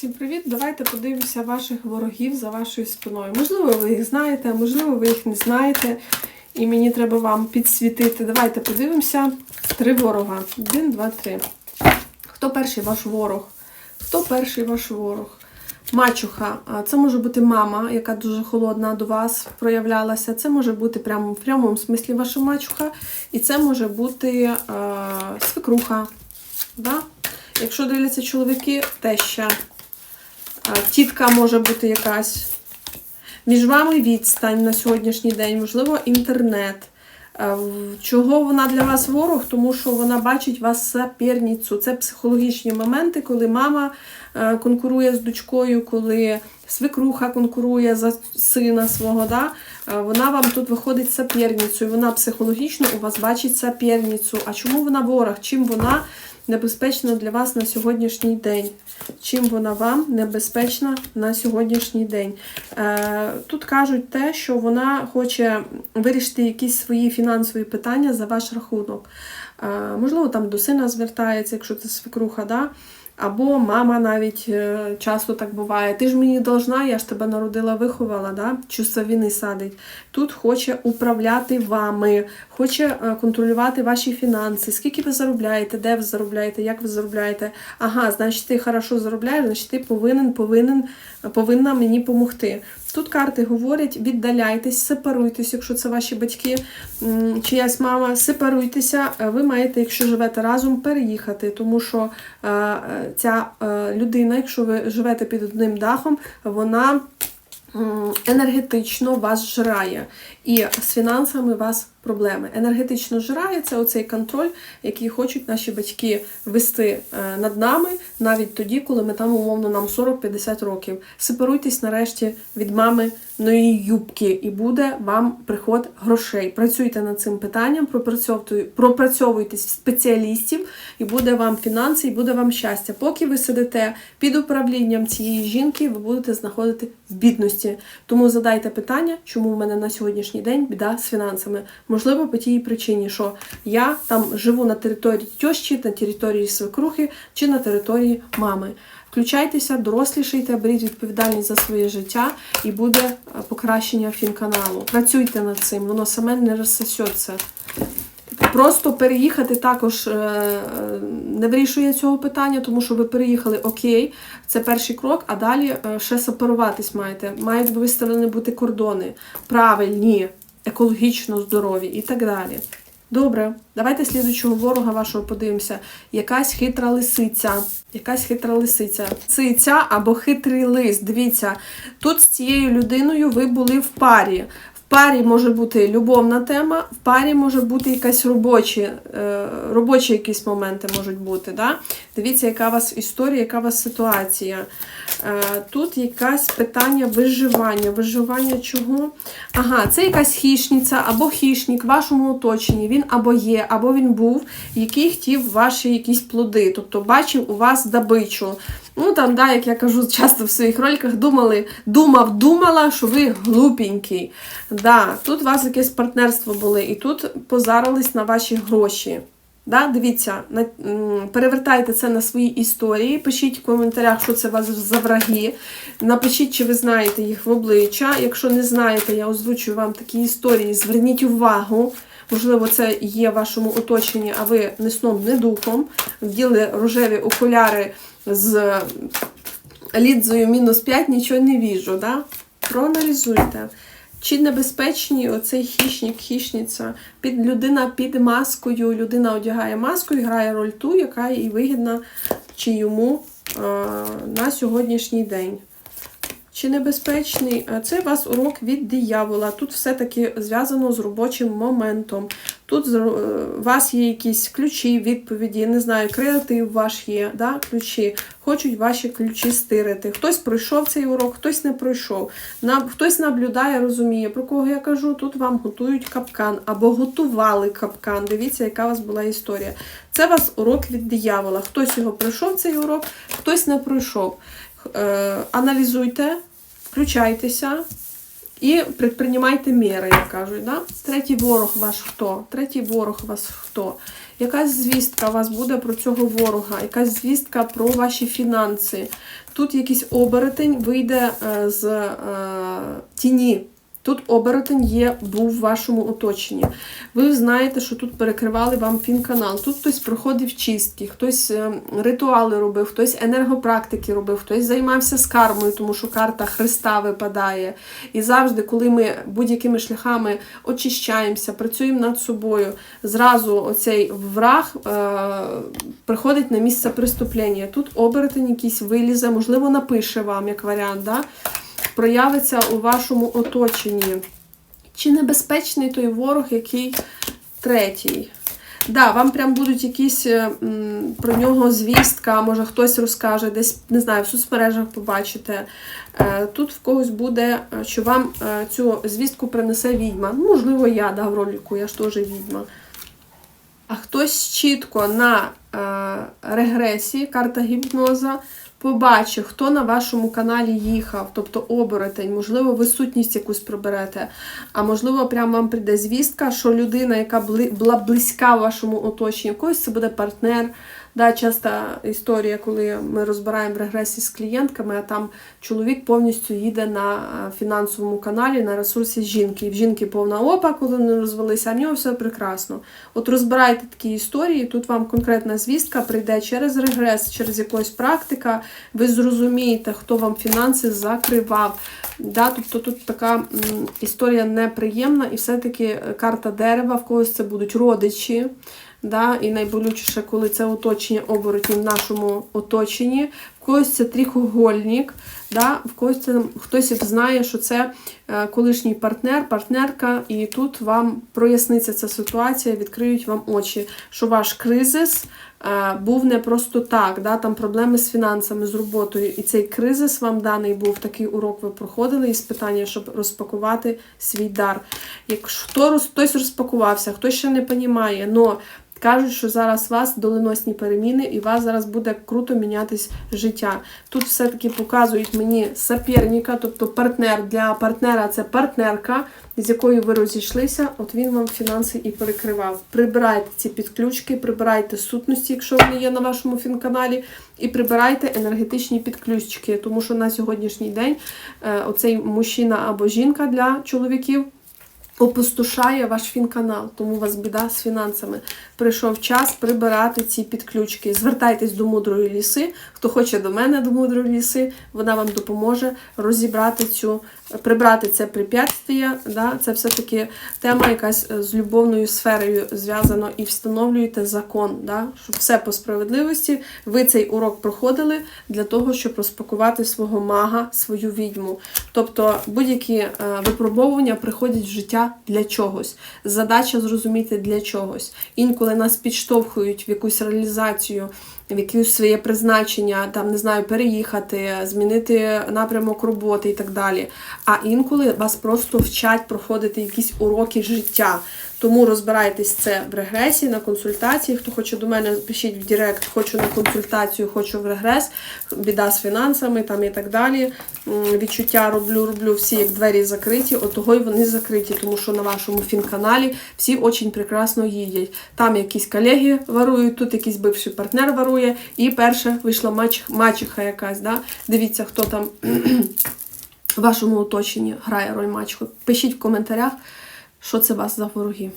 Всім привіт! Давайте подивимося ваших ворогів за вашою спиною. Можливо, ви їх знаєте, а можливо, ви їх не знаєте. І мені треба вам підсвітити. Давайте подивимося. Три ворога. Один, два, три. Хто перший ваш ворог? Хто перший ваш ворог? Мачуха. Це може бути мама, яка дуже холодна до вас проявлялася. Це може бути прямо в прямому смислі ваша мачуха. І це може бути е, свекруха. Да? Якщо дивляться чоловіки, теща. Тітка може бути якась. Між вами відстань на сьогоднішній день, можливо, інтернет. Чого вона для вас ворог? Тому що вона бачить вас соперницю. Це психологічні моменти, коли мама е, конкурує з дочкою, коли свекруха конкурує за сина свого. Да? Вона вам тут виходить соперницю, і вона психологічно у вас бачить соперницю. А чому вона ворог? Чим вона небезпечна для вас на сьогоднішній день? Чим вона вам небезпечна на сьогоднішній день? Е, тут кажуть те, що вона хоче вирішити якісь свої фінансові питання за ваш рахунок. Е, можливо, там до сина звертається, якщо це свекруха, да? Або мама навіть е, часто так буває. Ти ж мені должна, я ж тебе народила, виховала, да? чувство вини садить. Тут хоче управляти вами, хоче е, контролювати ваші фінанси, скільки ви заробляєте, де ви заробляєте, як ви заробляєте. Ага, значить, ти хорошо заробляєш, значить ти повинен, повинен, повинна мені допомогти. Тут карти говорять: віддаляйтесь, сепаруйтесь, якщо це ваші батьки, чиясь мама, сепаруйтеся. Е, Ви маєте, якщо живете разом, переїхати, тому що е, е, ця людина, якщо ви живете під одним дахом, вона енергетично вас жрає. І з фінансами вас проблеми. Енергетично жирає це оцей контроль, який хочуть наші батьки вести е, над нами навіть тоді, коли ми там умовно нам 40-50 років. Сепаруйтесь нарешті від маминої юбки, і буде вам приход грошей. Працюйте над цим питанням, пропрацьовуйте, пропрацьовуйте спеціалістів, і буде вам фінанси, і буде вам щастя. Поки ви сидите під управлінням цієї жінки, ви будете знаходити в бідності. Тому задайте питання, чому в мене на сьогоднішній день біда з фінансами. Можливо, по тій причині, що я там живу на території тьощі, на території свекрухи чи на території мами. Включайтеся, дорослішайте, беріть відповідальність за своє життя і буде е, покращення фінканалу. Працюйте над цим, воно саме не розсосеться. Просто переїхати також е, е, не вирішує цього питання, тому що ви переїхали окей, це перший крок, а далі ще сепаруватись маєте. Мають виставлені бути кордони, правильні, екологічно здорові і так далі. Добре, давайте слідучого ворога вашого подивимося. Якась хитра лисиця. Якась хитра лисиця. Циця або хитрий лис. Дивіться, тут з цією людиною ви були в парі. Парі може бути любовна тема, в парі може бути якась робочі, е, робочі якісь моменти можуть бути. Да? Дивіться, яка у вас історія, яка у вас ситуація. Е, тут якесь питання виживання. Виживання чого? Ага, це якась хішниця або хішник в вашому оточенні. Він або є, або він був, який хотів ваші якісь плоди. Тобто бачив у вас добичу. Ну там, да, як я кажу часто в своїх роликах, думали, думав, думала, що ви глупенький. Да, тут у вас якесь партнерство були, і тут позарились на ваші гроші. Да, дивіться, на, перевертайте це на свої історії, пишіть в коментарях, що це вас за враги. Напишіть, чи ви знаєте їх в обличчя. Якщо не знаєте, я озвучую вам такі історії. Зверніть увагу. Можливо, це є в вашому оточенні, а ви не сном, не духом. Вділи рожеві окуляри з лідзою мінус 5, нічого не віжу. Да? Проаналізуйте. Чи небезпечні оцей хищник, хищниця, під людина під маскою, людина одягає маску і грає роль ту, яка їй вигідна чи йому е, на сьогоднішній день. Чи небезпечний? Е, Це у вас урок від диявола. Тут все-таки зв'язано з робочим моментом. Тут е, у вас є якісь ключі, відповіді, не знаю, креатив ваш є, да? ключі. Хочуть ваші ключі стирити. Хтось пройшов цей урок, хтось не пройшов. Хтось наблюдає, розуміє, про кого я кажу, тут вам готують капкан або готували капкан. Дивіться, яка у вас була історія. Це у вас урок від диявола. Хтось його пройшов, цей урок, хтось не пройшов. Е, аналізуйте, включайтеся І предприймайте міри, як кажуть. Да? Третій ворог ваш хто? Третій ворог вас хто? Якась звістка у вас буде про цього ворога, якась звістка про ваші фінанси. Тут якийсь оборотень вийде е, з е, тіні. Тут оборотень є, був в вашому оточенні. Ви знаєте, що тут перекривали вам фінканал. Тут хтось проходив чистки, хтось е, ритуали робив, хтось енергопрактики робив, хтось займався скармою, тому що карта Христа випадає. І завжди, коли ми будь-якими шляхами очищаємося, працюємо над собою, зразу оцей враг е, приходить на місце преступлення. Тут оборотень якийсь вилізе, можливо, напише вам як варіант. Да? Проявиться у вашому оточенні. Чи небезпечний той ворог, який третій? Да, вам прям будуть якісь е, м, про нього звістка, може хтось розкаже, десь, не знаю, в соцмережах побачите. Е, Тут в когось буде, е, що вам цю звістку принесе відьма. Ну, можливо, я да, в ролику, я ж теж відьма. А хтось чітко на е, регресії, карта гіпноза, побачив, хто на вашому каналі їхав, тобто оборотень, можливо, ви сутність якусь приберете, а можливо, прямо вам прийде звістка, що людина, яка була близька вашому оточенню, якось це буде партнер. Да, часта історія, коли ми розбираємо регресії з клієнтками, а там чоловік повністю їде на е, фінансовому каналі на ресурсі жінки. І в жінки повна опа, коли вони розвелися, а в нього все прекрасно. От розбирайте такі історії, тут вам конкретна звістка прийде через регрес, через якогось практика, ви зрозумієте, хто вам фінанси закривав. Да, тобто тут така історія неприємна, і все-таки е, карта дерева, в когось це будуть родичі. Да, і найболючіше, коли це оточення оборотні в нашому оточенні, в когось це трихугольник, да, в когось це хтось знає, що це е, колишній партнер, партнерка, і тут вам проясниться ця ситуація, відкриють вам очі, що ваш кризис е, був не просто так, да, там проблеми з фінансами, з роботою. І цей кризис вам даний був, такий урок ви проходили із питання, щоб розпакувати свій дар. Якщо хтось розпакувався, хтось ще не розуміє, но Кажуть, що зараз вас доленосні переміни, і вас зараз буде круто мінятись життя. Тут все-таки показують мені соперника, тобто партнер для партнера це партнерка, з якою ви розійшлися. От він вам фінанси і перекривав. Прибирайте ці підключки, прибирайте сутності, якщо вони є на вашому фінканалі, і прибирайте енергетичні підключки, тому що на сьогоднішній день е, оцей мужчина або жінка для чоловіків опустошає ваш фінканал, тому у вас біда з фінансами. Прийшов час прибирати ці підключки. Звертайтесь до мудрої ліси. Хто хоче до мене до мудрої ліси, вона вам допоможе розібрати цю, прибрати це препятствие. Да? Це все-таки тема якась е, з любовною сферою зв'язана і встановлюєте закон, да? щоб все по справедливості. Ви цей урок проходили для того, щоб розпакувати свого мага, свою відьму. Тобто будь-які е, випробовування приходять в життя для чогось. Задача зрозуміти для чогось. Інколи нас підштовхують в якусь реалізацію, в якесь своє призначення, там не знаю, переїхати, змінити напрямок роботи і так далі. А інколи вас просто вчать проходити якісь уроки життя. Тому розбирайтесь це в регресії, на консультації. Хто хоче до мене, пишіть в Директ, хочу на консультацію, хочу в регрес, біда з фінансами там і так далі. Відчуття роблю, роблю всі як двері закриті, отого й вони закриті, тому що на вашому фінканалі всі очень прекрасно їдять. Там якісь колеги ворують, тут якийсь бивший партнер ворує, і перша вийшла мач, мачеха якась. Да? Дивіться, хто там в вашому оточенні грає роль мачехи. Пишіть в коментарях, що це вас за вороги.